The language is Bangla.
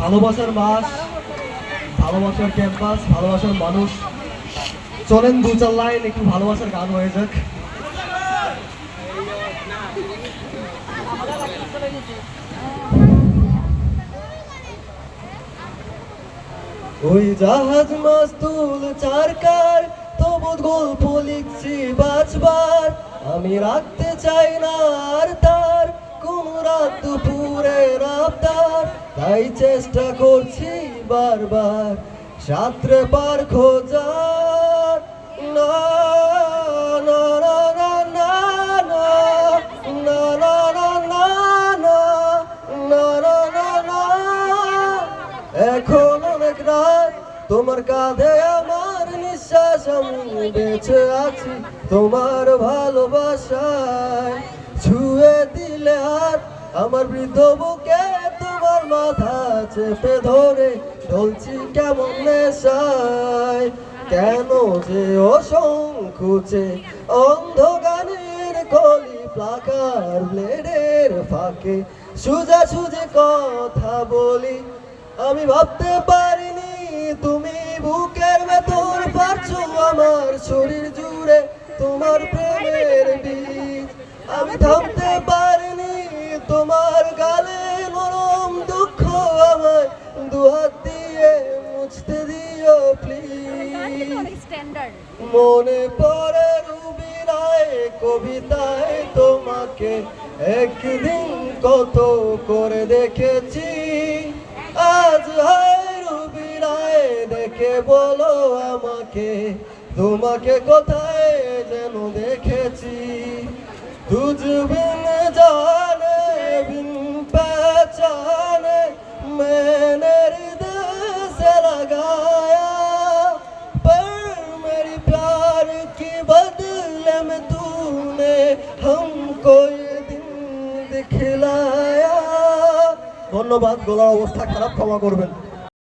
ভালোবাসার মাস, ভালোবাসার ক্যাম্পাস, ভালোবাসার মানুষ। চলেন দু চার লাইন, একটু ভালোবাসার গান হয়ে যাক। ওই জাহাজ মাস্তুল চারকার, তবু গল্প লিখছি বাঁচবার। আমি রাখতে চাই না আর তার, কোন রাত দুপুরের আবদার তাই চেষ্টা করছি বারবার সাঁতরে পার খোঁজার না না না না না না না না না না না না না এখন অনেক তোমার কাঁধে আমার নিঃশ্বাস আমি বেঁচে আছি তোমার ভালোবাসায় ছুঁয়ে দিলে হাত আমার বৃদ্ধ বুকে মাথা চেপে ধরে ঢলছি কেমন নেশায়? কেন যে অসংকুচে অন্ধকারের কলি প্লাকার ব্লেডের ফাঁকে সুজা সুজে কথা বলি। আমি ভাবতে পারিনি তুমি বুকের ভেতর পারছ আমার শরীর জুড়ে, তোমার প্রেমের দিও প্লিজ মনে পড়ে কবিতায় তোমাকে একদিন কত করে দেখেছি। আজ হয় রুবিরায়, দেখে বলো আমাকে, তোমাকে কোথায় যেন দেখেছি। তুঝ বিন तूने हमको ये दिन दिखलाया ধন্যবাদ গলার অবস্থা খারাপ ক্ষমা করবেন